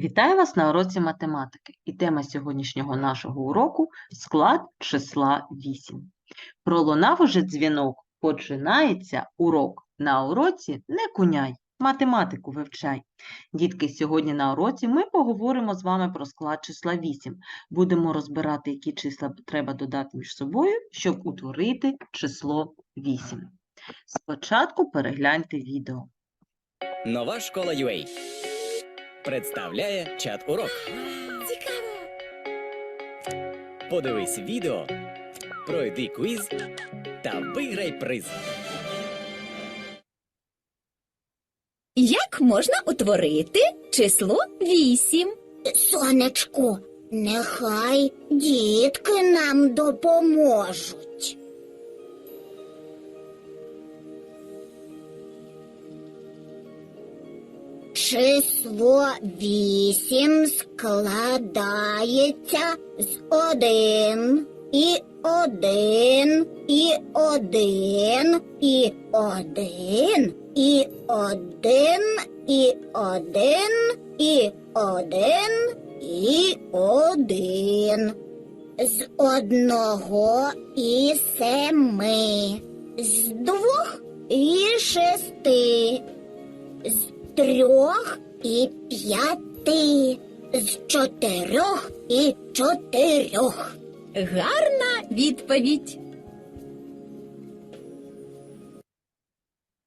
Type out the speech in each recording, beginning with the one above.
Вітаю вас на уроці математики. І тема сьогоднішнього нашого уроку – склад числа 8. Пролунав уже дзвінок, починається урок. На уроці не куняй, математику вивчай. Дітки, сьогодні на уроці ми поговоримо з вами про склад числа 8. Будемо розбирати, які числа треба додати між собою, щоб утворити число 8. Спочатку перегляньте відео. Нова школа UA представляє чат урок. Цікаво. Подивись відео, пройди квіз та виграй приз. Як можна утворити число 8? Сонечку, нехай дітки нам допоможуть. Число вісім складається з один. І один і один і один і один і один і один і один. З одного і семи, з двох і шести, з трьох і п'яти, з чотирьох і чотирьох. Гарна відповідь.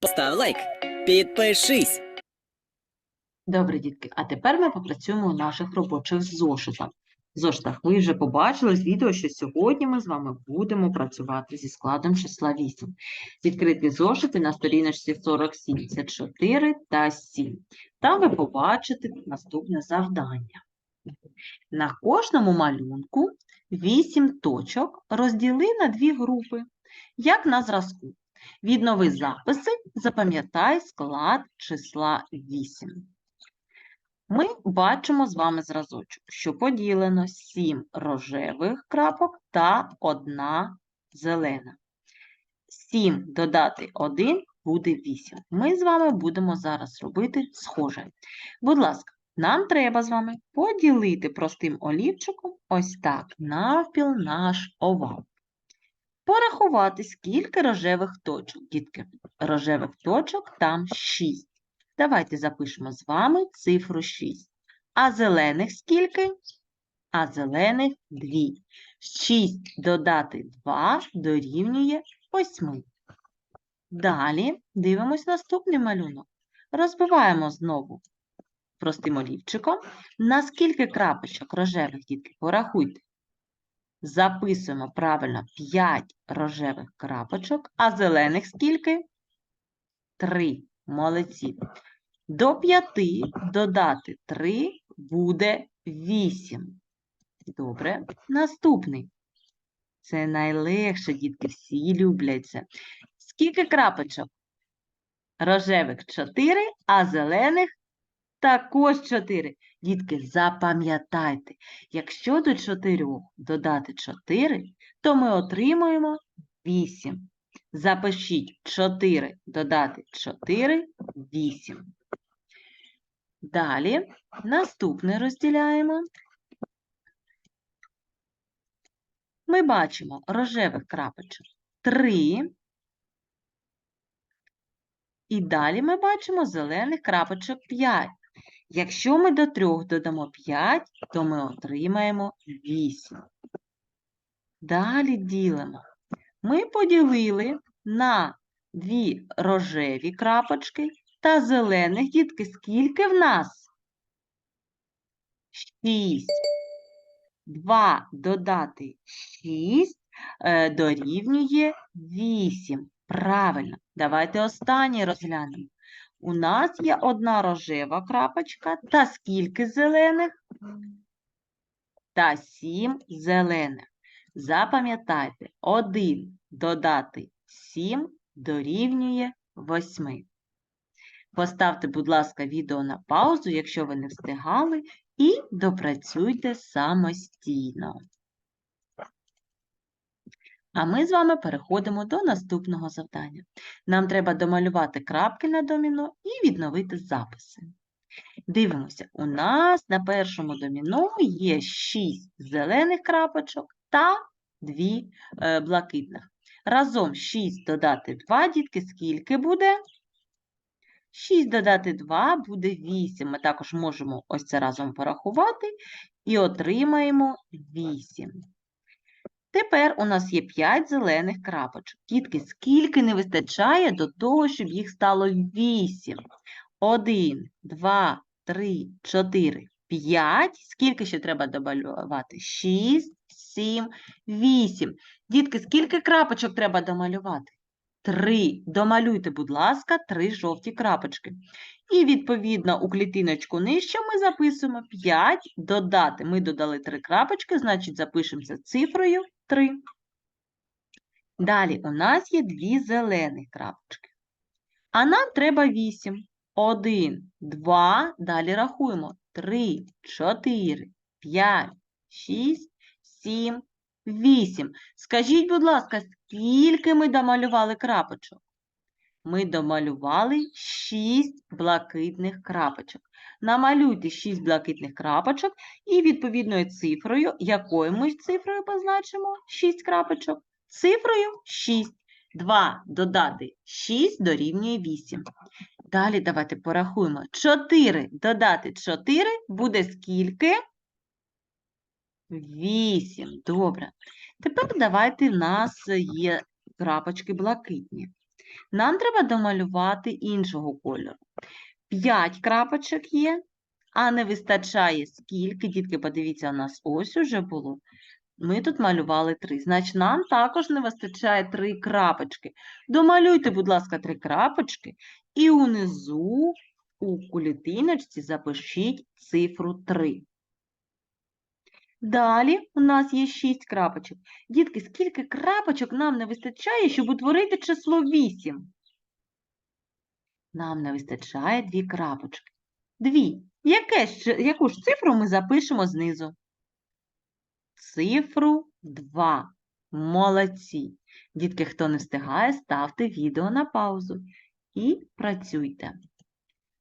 Постав лайк, підпишись. Добре, дітки, а тепер ми попрацюємо у наших робочих зошитах. В зошитах ви вже побачили з відео, що сьогодні ми з вами будемо працювати зі складом числа 8. Відкриті зошити на сторіночці 47, це 4 та 7. Там ви побачите наступне завдання. На кожному малюнку 8 точок розділи на дві групи, як на зразку. Віднови записи, запам'ятай склад числа 8. Ми бачимо з вами зразочок, що поділено 7 рожевих крапок та 1 зелена. 7 додати 1 буде 8. Ми з вами будемо зараз робити схоже. Будь ласка, нам треба з вами поділити простим олівчиком ось так навпіл наш овал. Порахувати, скільки рожевих точок, дітки. Рожевих точок там 6. Давайте запишемо з вами цифру 6. А зелених скільки? А зелених 2. 6 додати 2 дорівнює 8. Далі дивимось наступний малюнок. Розбиваємо знову простим олівчиком. На скільки крапочок рожевих, дітки, порахуйте. Записуємо правильно 5 рожевих крапочок, а зелених скільки? 3. Молодці. До 5 додати 3 буде 8. Добре. Наступний. Це найлегше, дітки, всі люблять це. Скільки крапочок? Рожевих 4, а зелених також 4. Дітки, запам'ятайте, якщо до 4 додати 4, то ми отримуємо 8. Запишіть 4 додати 4 8. Далі наступне розділяємо. Ми бачимо рожевих крапочок 3. І далі ми бачимо зелених крапочок 5. Якщо ми до 3 додамо 5, то ми отримаємо 8. Далі ділимо. Ми поділили на дві рожеві крапочки та зелених дітки. Скільки в нас? 6. 2 додати 6 е, дорівнює 8. Правильно. Давайте останнє розглянемо. У нас є одна рожева крапочка та скільки зелених? Та 7 зелених. Запам'ятайте, 1 додати 7 дорівнює 8. Поставте, будь ласка, відео на паузу, якщо ви не встигали, і допрацюйте самостійно. А ми з вами переходимо до наступного завдання. Нам треба домалювати крапки на доміно і відновити записи. Дивимося, у нас на першому доміно є 6 зелених крапочок та 2 е, блакитних. Разом 6 додати 2, дітки, скільки буде? 6 додати 2 буде 8. Ми також можемо ось це разом порахувати і отримаємо 8. Тепер у нас є 5 зелених крапочок. Дітки, скільки не вистачає до того, щоб їх стало 8? 1, 2, 3, 4, 5. Скільки ще треба домалювати? 6, 7, 8. Дітки, скільки крапочок треба домалювати? 3. Домалюйте, будь ласка, 3 жовті крапочки. І, відповідно, у клітиночку нижче ми записуємо 5 додати. Ми додали 3 крапочки, значить запишемося цифрою 3. Далі у нас є 2 зелені крапочки. А нам треба 8. 1, 2, далі рахуємо. 3, 4, 5, 6, 7, 8. Скажіть, будь ласка, скільки ми домалювали крапочок? Ми домалювали 6 блакитних крапочок. Намалюйте 6 блакитних крапочок і відповідною цифрою, якою ми цифрою позначимо 6 крапочок? Цифрою 6. 2 додати 6 дорівнює 8. Далі давайте порахуємо. 4 додати 4 буде скільки? 8. Добре. Тепер давайте в нас є крапочки блакитні. Нам треба домалювати іншого кольору. 5 крапочок є, а не вистачає скільки. Дітки, подивіться, у нас ось уже було. Ми тут малювали 3. Значить, нам також не вистачає 3 крапочки. Домалюйте, будь ласка, 3 крапочки і унизу у клітиночці запишіть цифру 3. Далі у нас є 6 крапочок. Дітки, скільки крапочок нам не вистачає, щоб утворити число 8? Нам не вистачає 2 крапочки. Дві. Яке ж, яку ж цифру ми запишемо знизу? Цифру 2. Молодці. Дітки, хто не встигає, ставте відео на паузу і працюйте.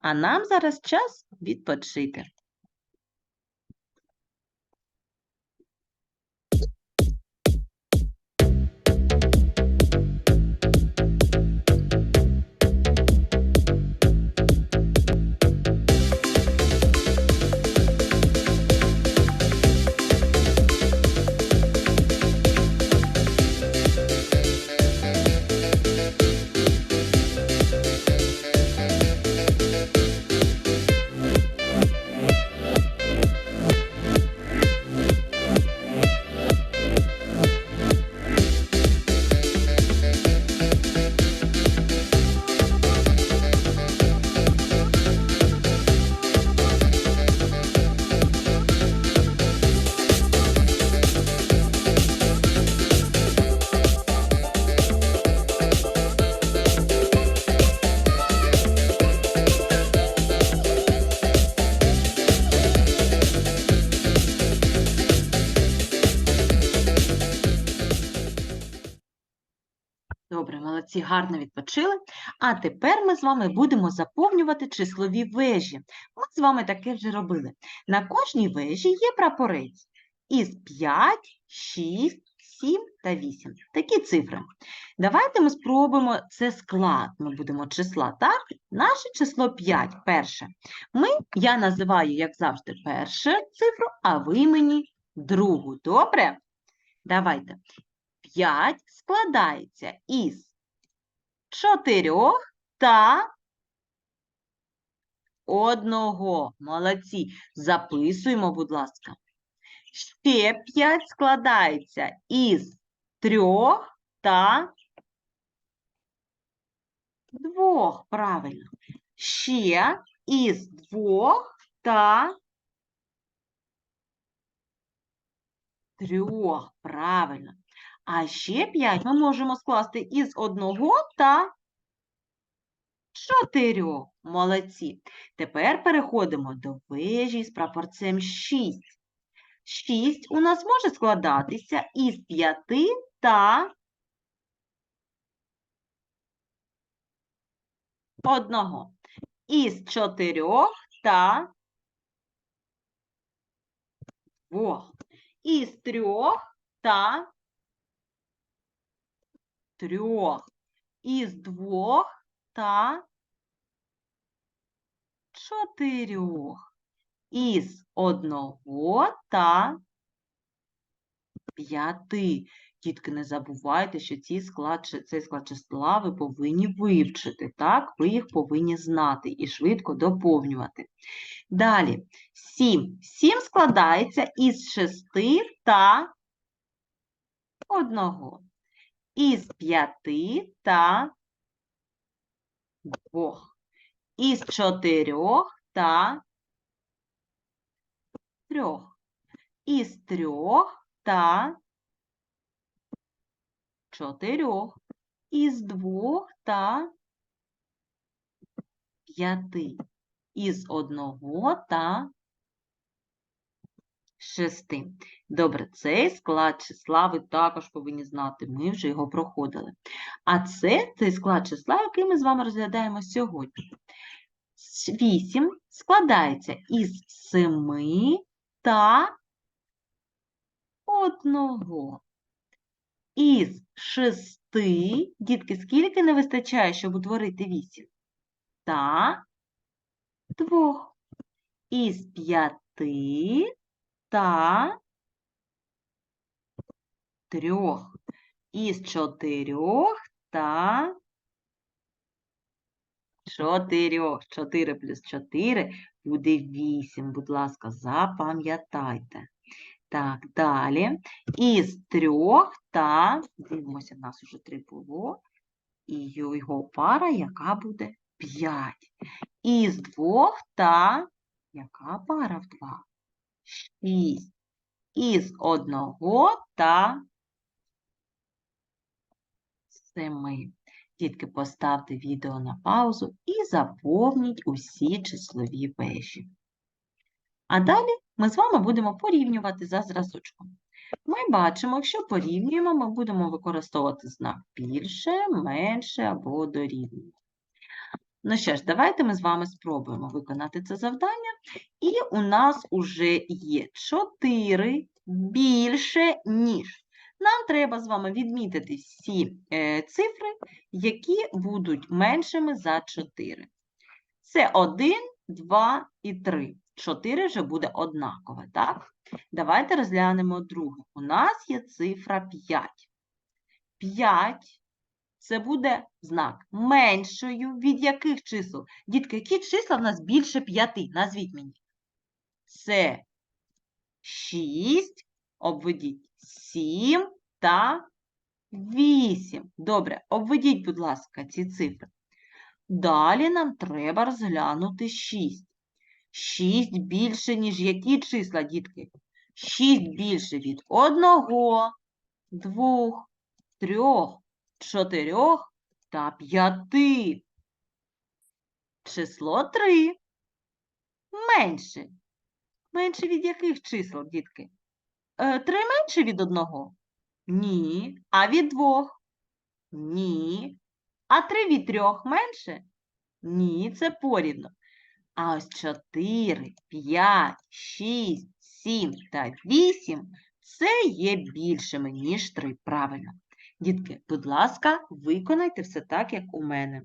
А нам зараз час відпочити. Гарно відпочили. А тепер ми з вами будемо заповнювати числові вежі. Ми з вами таке вже робили. На кожній вежі є прапорець із 5, 6, 7 та 8. Такі цифри. Давайте ми спробуємо це склад. Ми будемо числа, так? Наше число 5, перше. Ми, я називаю, як завжди, першу цифру, а ви мені другу. Добре? Давайте. 5 складається із 4 та одного. Молодці. Записуємо, будь ласка. Ще 5 складається із 3 та двох. Правильно. Ще із двох та трьох. Правильно. А ще 5 ми можемо скласти із одного та чотирьох. Молодці. Тепер переходимо до вежі з прапорцем 6. 6 у нас може складатися із 5 та одного. Із 4 та двох. Із трьох та трьох. Із двох та чотирьох. Із одного та п'яти. Дітки, не забувайте, що ці склад, цей склад числа ви повинні вивчити, так? Ви їх повинні знати і швидко доповнювати. Далі, 7. 7 складається із 6 та 1. Із 5 та 2. Із 4 та 3. Із 3 та 4. Із 2 та 5 із одного та шести. Добре, цей склад числа ви також повинні знати, ми вже його проходили. А це цей склад числа, який ми з вами розглядаємо сьогодні. С- Вісім складається із семи та одного. Із шести, дітки, скільки не вистачає, щоб утворити вісім? Та двох. Із п'яти та трьох. Із чотирьох та чотирьох. Чотири плюс чотири буде вісім. Будь ласка, запам'ятайте. Так, далі. Із трьох та, дивимося, в нас уже три було. І його пара, яка буде п'ять. Із двох та яка пара в два? Шість. Із одного та семи. Дітки, поставте відео на паузу і заповніть усі числові вежі. А далі ми з вами будемо порівнювати за зразочком. Ми бачимо, якщо порівнюємо, ми будемо використовувати знак більше, менше або дорівнює. Ну що ж, давайте ми з вами спробуємо виконати це завдання. І у нас уже є 4 більше, ніж. Нам треба з вами відмітити всі е, цифри, які будуть меншими за 4. Це 1, 2 і 3. 4 вже буде однакове, так? Давайте розглянемо друге. У нас є цифра 5. 5 це буде знак меншою від яких чисел? Дітки, які числа в нас більше 5? Назвіть мені. Це 6, обведіть 7 та 8. Добре, обведіть, будь ласка, ці цифри. Далі нам треба розглянути 6. 6 більше, ніж які числа, дітки? 6 більше від 1, 2, 3, 4 та 5. Число 3 менше. Менше від яких чисел, дітки? Е, 3 менше від 1? Ні. А від 2? Ні. А 3 від 3 менше? Ні, це порівно. А ось 4, 5, 6, 7 та 8 це є більшими, ніж 3. Правильно. Дітки, будь ласка, виконайте все так, як у мене.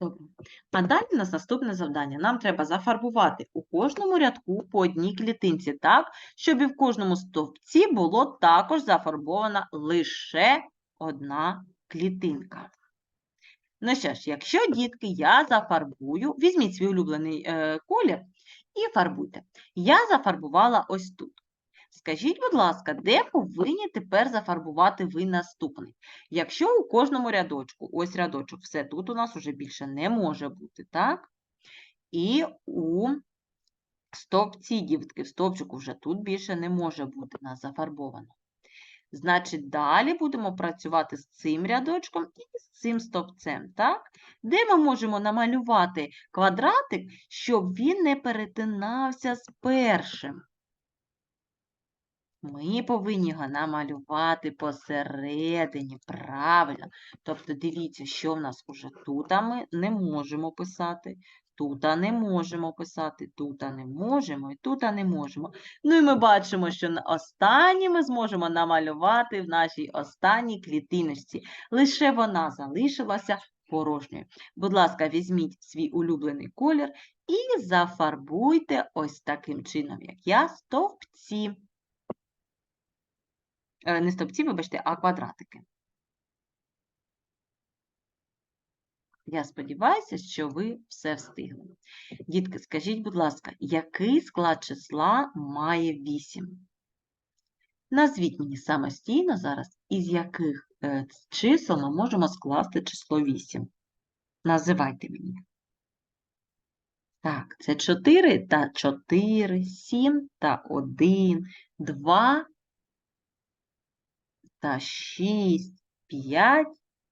Добре. А далі у нас наступне завдання. Нам треба зафарбувати у кожному рядку по одній клітинці так, щоб і в кожному стовпці було також зафарбована лише одна клітинка. Ну що ж, якщо, дітки, я зафарбую, візьміть свій улюблений е, колір і фарбуйте. Я зафарбувала ось тут. Скажіть, будь ласка, де повинні тепер зафарбувати ви наступний? Якщо у кожному рядочку, ось рядочок, все, тут у нас уже більше не може бути, так? І у стовпці, дітки, в стовпчику вже тут більше не може бути у нас зафарбовано. Значить, далі будемо працювати з цим рядочком і з цим стовпцем, так? Де ми можемо намалювати квадратик, щоб він не перетинався з першим? Ми повинні його намалювати посередині, правильно. Тобто дивіться, що в нас уже тут а ми не можемо писати, тут не можемо писати, тут не можемо і тут не можемо. Ну і ми бачимо, що на останнє ми зможемо намалювати в нашій останній клітиночці. Лише вона залишилася порожньою. Будь ласка, візьміть свій улюблений колір і зафарбуйте ось таким чином, як я, стовпці. Е, Не стовпці, вибачте, а квадратики. Я сподіваюся, що ви все встигли. Дітки, скажіть, будь ласка, який склад числа має 8? Назвіть мені самостійно зараз, із яких е, чисел ми можемо скласти число 8. Називайте мені. Так, це 4 та 4, 7 та 1, 2 та 6, 5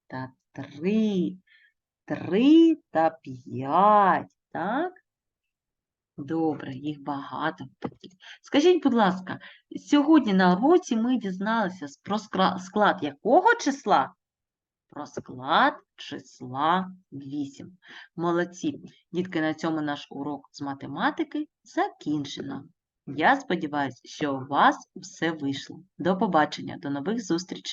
та 3, 3 та 5, так? Добре, їх багато. Скажіть, будь ласка, сьогодні на уроці ми дізналися про склад якого числа? Про склад числа 8. Молодці. Дітки, на цьому наш урок з математики закінчено. Я сподіваюся, що у вас все вийшло. До побачення, до нових зустрічей.